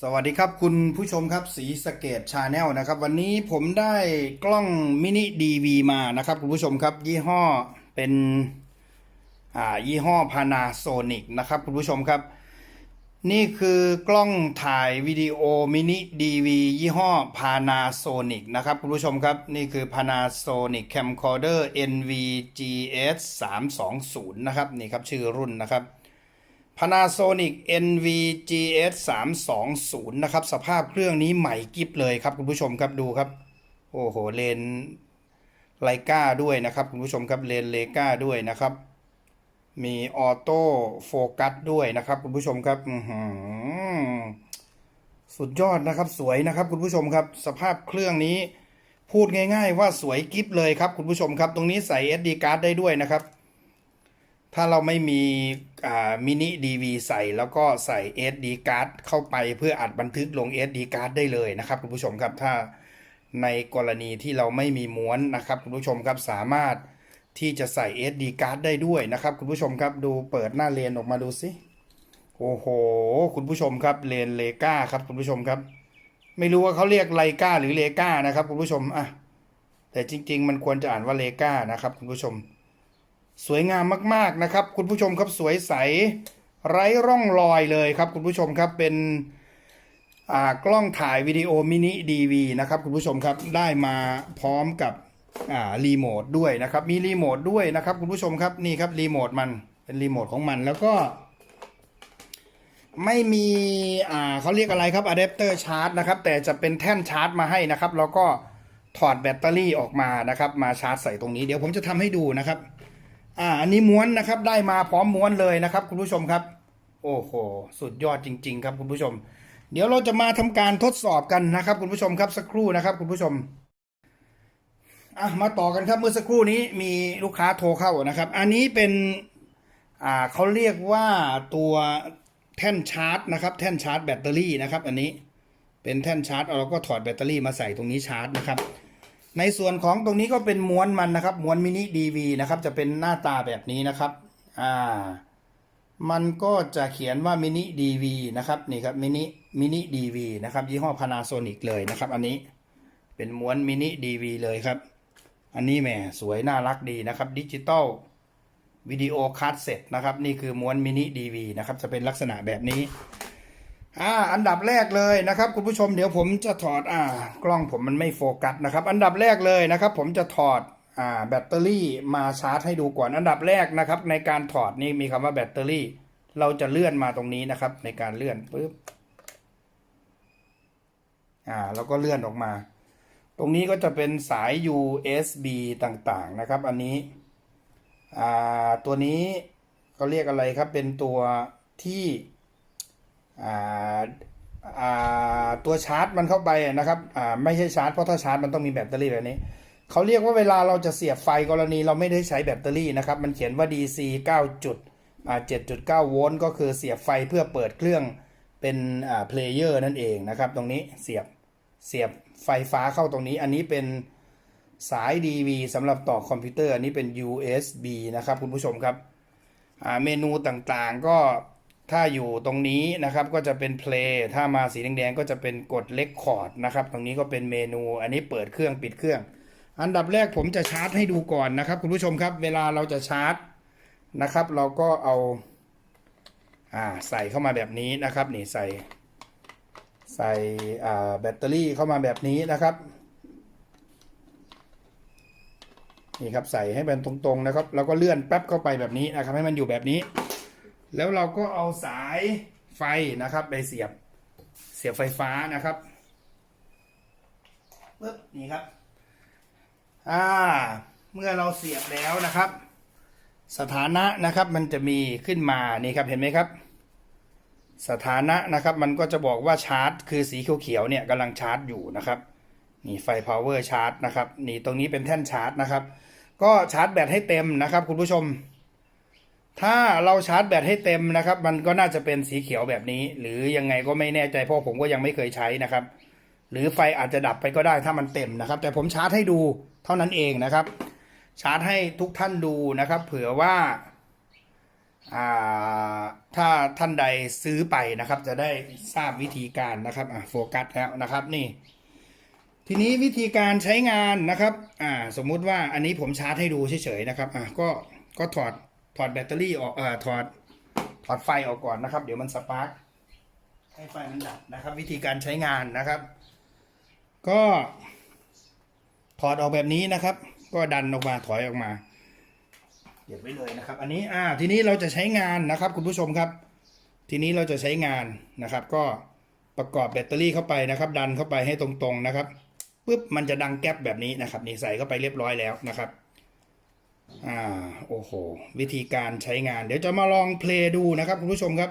สวัสดีครับคุณผู้ชมครับสีสเกตชาแนลนะครับ วันนี้ผมได้กล้องมินิดีวีมานะครับคุณผู้ชมครับ ยี่ห้อเป็นอ่ายี่ห้อ Panasonic นะครับคุณผู้ชมครับ นี่คือกล้องถ่ายวิดีโอมินิดีวียี่ห้อ Panasonic นะครับคุณผู้ชมครับ นี่คือ Panasonic Camcorder NVGS 320นะครับนี่ครับชื่อรุ่นนะครับ Panasonic NVGS 320นะครับ สภาพเครื่องนี้ใหม่กิฟเลยครับคุณผู้ชมครับดูครับ โอ้โห เลนไลกาด้วยนะครับคุณผู้ชมครับเลนเลกาด้วยนะครับ มีออโต้โฟกัสด้วยนะครับคุณผู้ชมครับสุดยอดนะครับสวยนะครับคุณผู้ชมครับ สภาพเครื่องนี้พูดง่าย ๆ ว่าสวยกิฟเลยครับคุณผู้ชมครับ ตรงนี้ใส่ SD card ได้ด้วยนะครับ ถ้าเราไม่มีมินิดีวีใส่แล้วก็ใส่ SD card เข้าไปเพื่ออัดบันทึกลง SD card ได้เลยนะครับคุณผู้ชมครับถ้าในกรณีที่เราไม่มีม้วนนะครับคุณผู้ชมครับสามารถที่จะใส่ SD card ได้ด้วยนะครับคุณผู้ชมครับดูเปิดหน้าเลนออกมาดูสิโอ้โห คุณผู้ชมครับเลนเลกาครับคุณผู้ชมครับ ไม่รู้ว่าเขาเรียกไลกาหรือเลกานะครับคุณผู้ชมอะแต่จริง ๆ มันควรจะอ่านว่าเลกานะครับคุณผู้ชม สวยงามมากๆนะครับ คุณผู้ชมครับสวยใส ไร้ร่องรอยเลยครับ คุณผู้ชมครับเป็นกล้องถ่ายวิดีโอมินิดีวีนะครับคุณผู้ชมครับได้มาพร้อมกับรีโมทด้วยนะครับ มีรีโมทด้วยนะครับคุณผู้ชมครับนี่ครับรีโมทมันเป็นรีโมทของมันแล้วก็ ไม่มีอ่าเขาเรียกอะไรครับอะแดปเตอร์ชาร์จนะครับ แต่จะเป็นแท่นชาร์จมาให้นะครับ แล้วก็ถอดแบตเตอรี่ออกมานะครับ มาชาร์จใส่ตรงนี้เดี๋ยวผมจะทำให้ดูนะครับ อ่าอันนี้ม้วนนะครับได้มาพร้อมม้วนเลยนะครับ คุณผู้ชมครับ โอ้โหสุดยอดจริง ๆ ครับคุณผู้ชม เดี๋ยวเราจะมาทำการทดสอบกันนะครับ คุณผู้ชมครับสักครู่นะครับคุณผู้ชมอะมาต่อกันครับเมื่อสักครู่นี้มีลูกค้าโทรเข้านะครับ อันนี้เป็นอ่าเขาเรียกว่าตัวแท่นชาร์จนะครับ แท่นชาร์จแบตเตอรี่นะครับ อันนี้เป็นแท่นชาร์จเราก็ถอดแบตเตอรี่มาใส่ตรงนี้ชาร์จนะครับ ในส่วนของตรงนี้ก็เป็นม้วนมันนะครับม้วนมินิดีวีนะครับ จะเป็นหน้าตาแบบนี้นะครับ อ่า มันก็จะเขียนว่ามินิดีวีนะครับนี่ครับมินิมินิดีวีนะครับยี่ห้อ Panasonic เลยนะครับ อันนี้เป็นม้วนมินิดีวีเลยครับ อันนี้แหมสวยน่ารักดีนะครับดิจิตอลวิดีโอคัสเซ็ตนะครับ นี่คือม้วนมินิดีวีนะครับ จะเป็นลักษณะแบบนี้ อ่าอันดับแรกเลยนะครับ คุณผู้ชมเดี๋ยวผมจะถอดอ่ากล้องผมมันไม่โฟกัสนะครับ อันดับแรกเลยนะครับ ผมจะถอดอ่าแบตเตอรี่มาชาร์จให้ดูก่อน อันดับแรกนะครับ ในการถอดนี่มีคำว่าแบตเตอรี่ เราจะเลื่อนมาตรงนี้นะครับ ในการเลื่อนปุ๊บอ่าแล้วก็เลื่อนออกมา ตรงนี้ก็จะเป็นสาย USB ต่างๆนะครับ อันนี้อ่าตัวนี้เขาเรียกอะไรครับเป็นตัวที่ ตัวชาร์จมันเข้าไปนะครับไม่ใช่ชาร์จเพราะถ้าชาร์จมันต้องมีแบตเตอรี่แบบนี้เขาเรียกว่าเวลาเราจะเสียบไฟกรณีเราไม่ได้ใช้แบตเตอรี่นะครับ มันเขียนว่า DC 9จุด7.9 โวลต์ก็คือเสียบไฟเพื่อเปิดเครื่องเป็นเพลเยอร์นั่นเองนะครับ ตรงนี้เสียบเสียบไฟฟ้าเข้าตรงนี้ อันนี้เป็นสาย DV สำหรับต่อคอมพิวเตอร์ อันนี้เป็น USB นะครับคุณผู้ชมครับเมนูต่างๆก็ ถ้าอยู่ตรงนี้นะครับก็จะเป็น play ถ้ามาสีแดงๆก็จะเป็นกด record นะครับ ตรงนี้ก็เป็นเมนู อันนี้เปิดเครื่องปิดเครื่อง อันดับแรกผมจะชาร์จให้ดูก่อนนะครับ คุณผู้ชมครับ เวลาเราจะชาร์จนะครับ เราก็เอาอ่าใส่เข้ามาแบบนี้นะครับนี่ใส่ ใส่อ่าแบตเตอรี่เข้ามาแบบนี้นะครับนี่ครับใส่ให้เป็นตรงๆนะครับ แล้วก็เลื่อนแป๊บเข้าไปแบบนี้นะครับ ให้มันอยู่แบบนี้ แล้วเราก็เอาสายไฟนะครับไปเสียบเสียบไฟฟ้านะครับปึ๊บนี่ครับ อ่า เมื่อเราเสียบแล้วนะครับ สถานะนะครับมันจะมีขึ้นมานี่ครับเห็นไหมครับ สถานะนะครับมันก็จะบอกว่าชาร์จ คือสีเขียวๆเนี่ยกำลังชาร์จอยู่นะครับนี่ไฟ power ชาร์จนะครับนี่ตรงนี้เป็นแท่นชาร์จนะครับ ก็ชาร์จแบตให้เต็มนะครับ คุณผู้ชม ถ้าเราชาร์จแบตให้เต็มนะครับ มันก็น่าจะเป็นสีเขียวแบบนี้ หรือยังไงก็ไม่แน่ใจเพราะผมก็ยังไม่เคยใช้นะครับ หรือไฟอาจจะดับไปก็ได้ถ้ามันเต็มนะครับ แต่ผมชาร์จให้ดูเท่านั้นเองนะครับ ชาร์จให้ทุกท่านดูนะครับ เผื่อว่าถ้าท่านใดซื้อไปนะครับ จะได้ทราบวิธีการนะครับโฟกัสแล้วนะครับนี่ ทีนี้วิธีการใช้งานนะครับ สมมุติว่าอันนี้ผมชาร์จให้ดูเฉยๆนะครับก็ก็ถอด ถอดแบตเตอรี่ออกเอ่าถอดถอดไฟออกก่อนนะครับ เดี๋ยวมันสปาร์คให้ไฟมันดับนะครับ วิธีการใช้งานนะครับ ก็ถอดออกแบบนี้นะครับ ก็ดันออกมาถอยออกมาเก็บไว้เลยนะครับ อันนี้อ่าทีนี้เราจะใช้งานนะครับ คุณผู้ชมครับ ทีนี้เราจะใช้งานนะครับ ก็ประกอบแบตเตอรี่เข้าไปนะครับ ดันเข้าไปให้ตรงๆนะครับปุ๊บมันจะดังแก๊ปแบบนี้นะครับ นี่ใส่เข้าไปเรียบร้อยแล้วนะครับ อ่าโอ้โห วิธีการใช้งาน เดี๋ยวจะมาลองเพลย์ดูนะครับคุณผู้ชมครับ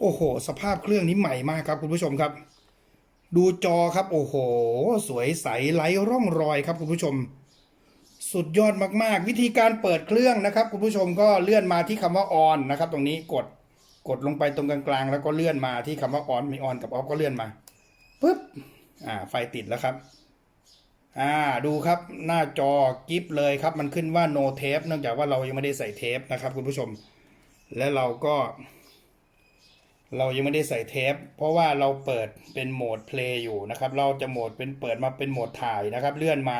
โอ้โห สภาพเครื่องนี้ใหม่มากครับคุณผู้ชมครับ ดูจอครับ โอ้โห สวยใสไร้ร่องรอยครับคุณผู้ชม สุดยอดมากๆ วิธีการเปิดเครื่องนะครับ คุณผู้ชมก็เลื่อนมาที่คำว่า on นนะครับ ตรงนี้กดกดลงไปตรงกลางๆ แล้วก็เลื่อนมาที่คำว่า on มี on กับ off ก็เลื่อนมาปุ๊บอ่าไฟติดแล้วครับ อ่าดูครับหน้าจอกิฟเลยครับ มันขึ้นว่า no tape เนื่องจากว่าเรายังไม่ได้ใส่เทปนะครับ คุณผู้ชม และเราก็ เรายังไม่ได้ใส่เทป เพราะว่าเราเปิดเป็นโหมดเพลย์อยู่นะครับ เราจะโหมดเป็นเปิดมาเป็นโหมดถ่ายนะครับ เลื่อนมา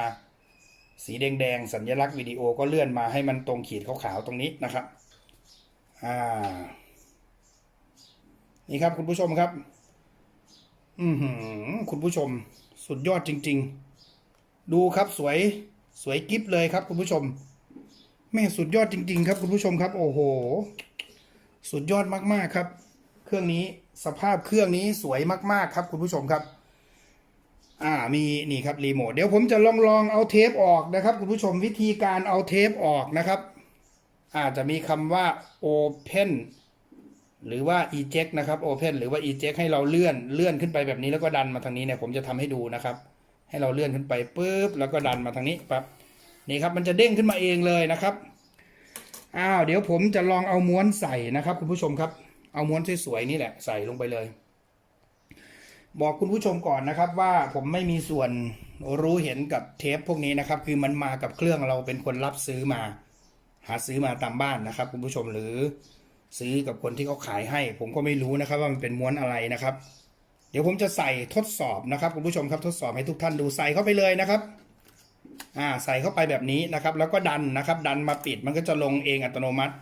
สีแดงๆสัญลักษณ์วิดีโอก็เลื่อนมาให้มันตรงขีดขาวๆตรงนี้นะครับอ่านี่ครับคุณผู้ชมครับ อือหือคุณผู้ชมสุดยอดจริง ๆ ดูครับสวยสวยกิฟเลยครับคุณผู้ชม แม่สุดยอดจริง ๆ ครับคุณผู้ชมครับ โอ้โห สุดยอดมากๆครับ เครื่องนี้สภาพเครื่องนี้สวยมากๆครับคุณผู้ชมครับ อ่ามีนี่ครับรีโมทเดี๋ยวผมจะลองลองเอาเทปออกนะครับ คุณผู้ชมวิธีการเอาเทปออกนะครับ อาจจะมีคำว่า open หรือว่า eject นะครับ open หรือว่า eject ให้เราเลื่อนเลื่อนขึ้นไปแบบนี้แล้วก็ดันมาทางนี้เนี่ยผมจะทำให้ดูนะครับ ให้เราเลื่อนขึ้นไปปุ๊บแล้วก็ดันมาทางนี้ปั๊บนี่ครับมันจะเด้งขึ้นมาเองเลยนะครับอ้าวเดี๋ยวผมจะลองเอาม้วนใส่นะครับคุณผู้ชมครับ เอาม้วนสวยๆนี่แหละใส่ลงไปเลย บอกคุณผู้ชมก่อนนะครับว่าผมไม่มีส่วนรู้เห็นกับเทปพวกนี้นะครับ คือมันมากับเครื่องเราเป็นคนรับซื้อมา หาซื้อมาตามบ้านนะครับ คุณผู้ชมหรือซื้อกับคนที่เขาขายให้ ผมก็ไม่รู้นะครับว่ามันเป็นม้วนอะไรนะครับ ดี๋ยวผมจะใส่ทดสอบนะครับคุณผู้ชมครับทดสอบให้ทุกท่านดูใส่เข้าไปเลยนะครับอ่าใส่เข้าไปแบบนี้นะครับ แล้วก็ดันนะครับ ดันมาปิดมันก็จะลงเองอัตโนมัติ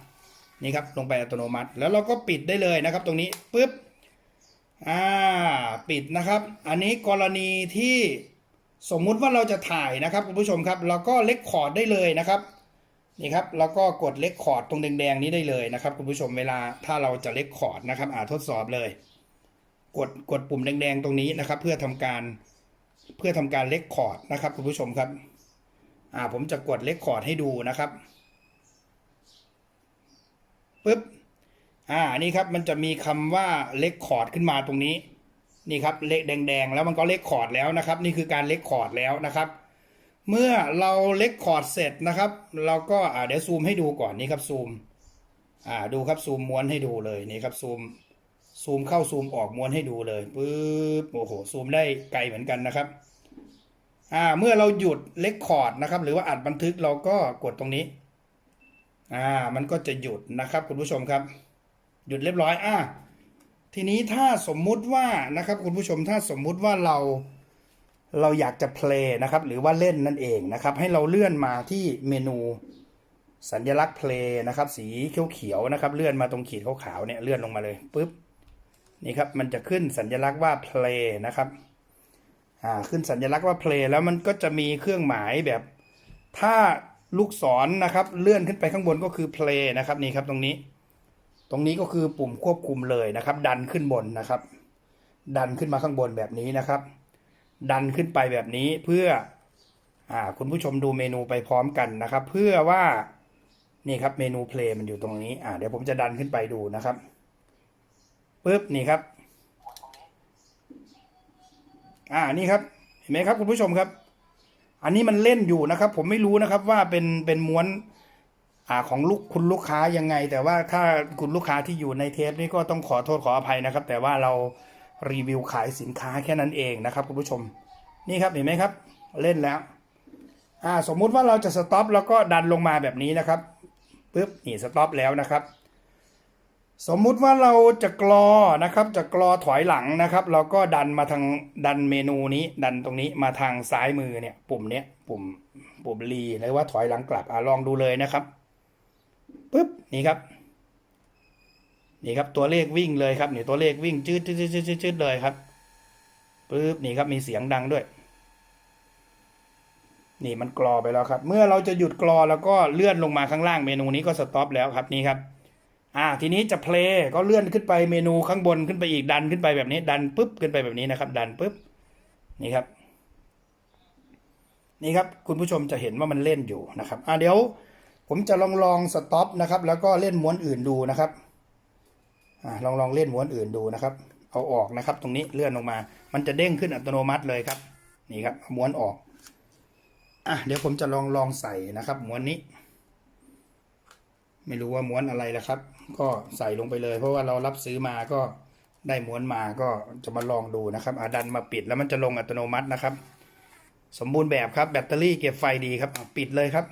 นี่ครับลงไปอัตโนมัติ แล้วเราก็ปิดได้เลยนะครับ ตรงนี้ปุ๊บอ่าปิดนะครับ อันนี้กรณีที่สมมุติว่าเราจะถ่ายนะครับคุณผู้ชมครับเราก็เล็กคอร์ดได้เลยนะครับนี่ครับแล้วก็กดเล็กคอร์ดตรงแดงๆนี้ได้เลยนะครับคุณผู้ชมเวลาถ้าเราจะเล็กคอร์ดนะครับอ่าทดสอบเลย กดกดปุ่มแดงๆตรงนี้นะครับ เพื่อทำการเพื่อทำการเล็กคอร์ดนะครับคุณผู้ชมครับอ่าผมจะกดเล็กคอร์ดให้ดูนะครับปึ๊บอ่านี่ครับมันจะมีคำว่าเลคคอร์ดขึ้นมาตรงนี้นี่ครับเลขแดงๆ แล้วมันก็เลคคอร์ดแล้วนะครับ นี่คือการเลคคอร์ดแล้วนะครับ เมื่อเราเลคคอร์ดเสร็จนะครับ เราก็อ่าเดี๋ยวซูมให้ดูก่อนนี่ครับซูมอ่าดูครับซูมม้วนให้ดูเลยนี่ครับซูม ซูมเข้าซูมออกม้วนให้ดูเลยปึ๊บโอ้โหซูมได้ไกลเหมือนกันนะครับอ่าเมื่อเราหยุดเลคคอร์ดนะครับ หรือว่าอัดบันทึกเราก็กดตรงนี้อ่ามันก็จะหยุดนะครับคุณผู้ชมครับ หยุดเรียบร้อยอะทีนี้ถ้าสมมุติว่านะครับคุณผู้ชมถ้าสมมุติว่าเราเราอยากจะเพลย์นะครับหรือว่าเล่นนั่นเองนะครับ ให้เราเลื่อนมาที่เมนูสัญลักษณ์เพลย์นะครับ สีเขียวๆนะครับ เลื่อนมาตรงขีดขาวๆเนี่ยเลื่อนลงมาเลยปุ๊บ นี่ครับมันจะขึ้นสัญลักษณ์ว่าเพลย์นะครับอ่าขึ้นสัญลักษณ์ว่าเพลย์แล้วมันก็จะมีเครื่องหมายแบบ ถ้าลูกศรนนะครับ เลื่อนขึ้นไปข้างบนก็คือเพลย์นะครับนี่ครับตรงนี้ ตรงนี้ก็คือปุ่มควบคุมเลยนะครับ ดันขึ้นบนนะครับ ดันขึ้นมาข้างบนแบบนี้นะครับ ดันขึ้นไปแบบนี้เพื่ออ่าคุณผู้ชมดูเมนูไปพร้อมกันนะครับ เพื่อว่านี่ครับเมนูเพลย์มันอยู่ตรงนี้อ่าเดี๋ยวผมจะดันขึ้นไปดูนะครับ ปึ๊บนี่ครับ อ่านี่ครับ เห็นไหมครับคุณผู้ชมครับ อันนี้มันเล่นอยู่นะครับ ผมไม่รู้นะครับว่าเป็นเป็นม้วนอ่าของลูกคุณลูกค้ายังไง แต่ว่าถ้าคุณลูกค้าที่อยู่ในเทปนี้ก็ต้องขอโทษขออภัยนะครับ แต่ว่าเรารีวิวขายสินค้าแค่นั้นเองนะครับคุณผู้ชม นี่ครับเห็นไหมครับ เล่นแล้ว อ่า สมมุติว่าเราจะสต็อปแล้วก็ดันลงมาแบบนี้นะครับปึ๊บนี่สต็อปแล้วนะครับ สมมุติว่าเราจะกรอนะครับ จะกรอถอยหลังนะครับ เราก็ดันมาทางดันเมนูนี้ดันตรงนี้มาทางซ้ายมือเนี่ย ปุ่มเนี้ยปุ่มปุ่มรีหรือว่าถอยหลังกลับอะลองดูเลยนะครับปึ๊บนี่ครับ นี่ครับตัวเลขวิ่งเลยครับนี่ตัวเลขวิ่งจืดจืดจืดจืดจืดเลยครับปึ๊บนี่ครับมีเสียงดังด้วย นี่มันกรอไปแล้วครับ เมื่อเราจะหยุดกรอแล้วก็เลื่อนลงมาข้างล่างเมนูนี้ก็สต็อปแล้วครับนี่ครับ อ่าทีนี้จะเพลย์ก็เลื่อนขึ้นไปเมนูข้างบนขึ้นไปอีกดันขึ้นไปแบบนี้ ดันปุ๊บขึ้นไปแบบนี้นะครับ ดันปุ๊บนี่ครับ นี่ครับคุณผู้ชมจะเห็นว่ามันเล่นอยู่นะครับอ่าเดี๋ยวผมจะลองลองสต็อปนะครับ แล้วก็เล่นม้วนอื่นดูนะครับอ่าลองลองเล่นม้วนอื่นดูนะครับ เอาออกนะครับ ตรงนี้เลื่อนลงมา มันจะเด้งขึ้นอัตโนมัติเลยครับ นี่ครับม้วนออกอะเดี๋ยวผมจะลองลองใส่นะครับ ม้วนนี้ ไม่รู้ว่าม้วนอะไรแล้วครับ ก็ใส่ลงไปเลย เพราะว่าเรารับซื้อมาก็ได้ม้วนมาก็จะมาลองดูนะครับอาดันมาปิดแล้วมันจะลงอัตโนมัตินะครับ สมบูรณ์แบบครับแบตเตอรี่เก็บไฟดีครับปิดเลยครับ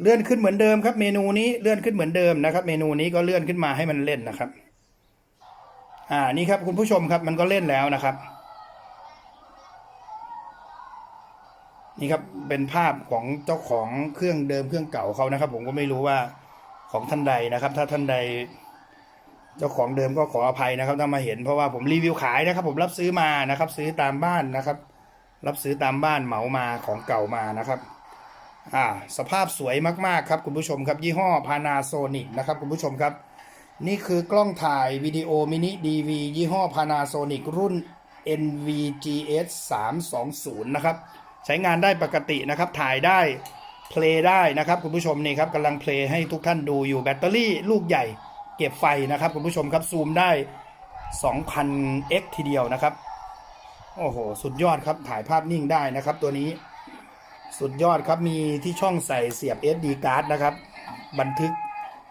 เลื่อนขึ้นเหมือนเดิมครับ เมนูนี้เลื่อนขึ้นเหมือนเดิมนะครับ เมนูนี้ก็เลื่อนขึ้นมาให้มันเล่นนะครับ อ่านี่ครับคุณผู้ชมครับมันก็เล่นแล้วนะครับ นี่ครับเป็นภาพของเจ้าของเครื่องเดิมเครื่องเก่าเขานะครับ ผมก็ไม่รู้ว่า ของท่านใดนะครับ ถ้าท่านใด เจ้าของเดิมก็ขออภัยนะครับ ถ้ามาเห็นเพราะว่าผมรีวิวขายนะครับ ผมรับซื้อมานะครับ ซื้อตามบ้านนะครับ รับซื้อตามบ้านเหมามาของเก่ามานะครับ อ่า สภาพสวยมากๆครับคุณผู้ชมครับ ยี่ห้อ Panasonic นะครับคุณผู้ชมครับ นี่คือกล้องถ่ายวิดีโอมินิ DV ยี่ห้อ Panasonic รุ่น NVGS 320 นะครับ ใช้งานได้ปกตินะครับ ถ่ายได้ เพลย์ได้นะครับคุณผู้ชมนี่ครับกำลังเพลย์ให้ทุกท่านดูอยู่แบตเตอรี่ลูกใหญ่เก็บไฟนะครับคุณผู้ชมครับซูมได้ 2,000x ทีเดียวนะครับ โอ้โห สุดยอดครับถ่ายภาพนิ่งได้นะครับ ตัวนี้สุดยอดครับมีที่ช่องใส่เสียบ SD card นะครับ บันทึก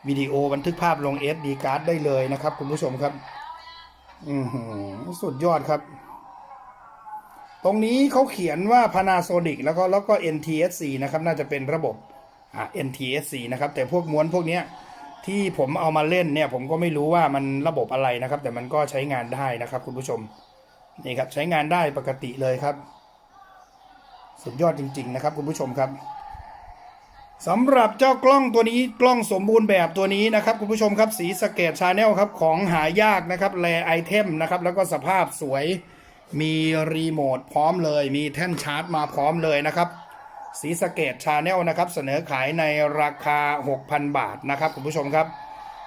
วิดีโอบันทึกภาพลง SD card ได้เลยนะครับ คุณผู้ชมครับ อือหือสุดยอดครับ ตรงนี้เขาเขียนว่า Panasonic แล้วก็แล้วก็ NTSC นะครับน่าจะเป็นระบบอ่า NTSC นะครับแต่พวกม้วนพวกเนี้ยที่ผมเอามาเล่นเนี่ยผมก็ไม่รู้ว่ามันระบบอะไรนะครับ แต่มันก็ใช้งานได้นะครับคุณผู้ชมนี่ครับใช้งานได้ปกติเลยครับ สุดยอดจริง ๆ นะครับคุณผู้ชมครับสำหรับเจ้ากล้องตัวนี้กล้องสมบูรณ์แบบตัวนี้นะครับคุณผู้ชมครับสีสเกตชาแนลครับของหายากนะครับแลไอเทมนะครับแล้วก็สภาพสวย มีรีโมทพร้อมเลย มีแท่นชาร์จมาพร้อมเลยนะครับสีสเกตชาแนลนะครับ เสนอขายในราคา 6,000 บาทนะครับคุณผู้ชมครับ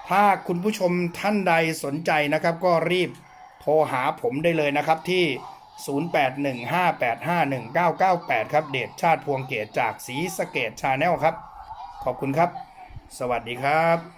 ถ้าคุณผู้ชมท่านใดสนใจนะครับ ก็รีบโทรหาผมได้เลยนะครับที่ 0815851998 ครับ เดชชาติพวงเกตจากสีสเกตชาแนลครับ ขอบคุณครับ สวัสดีครับ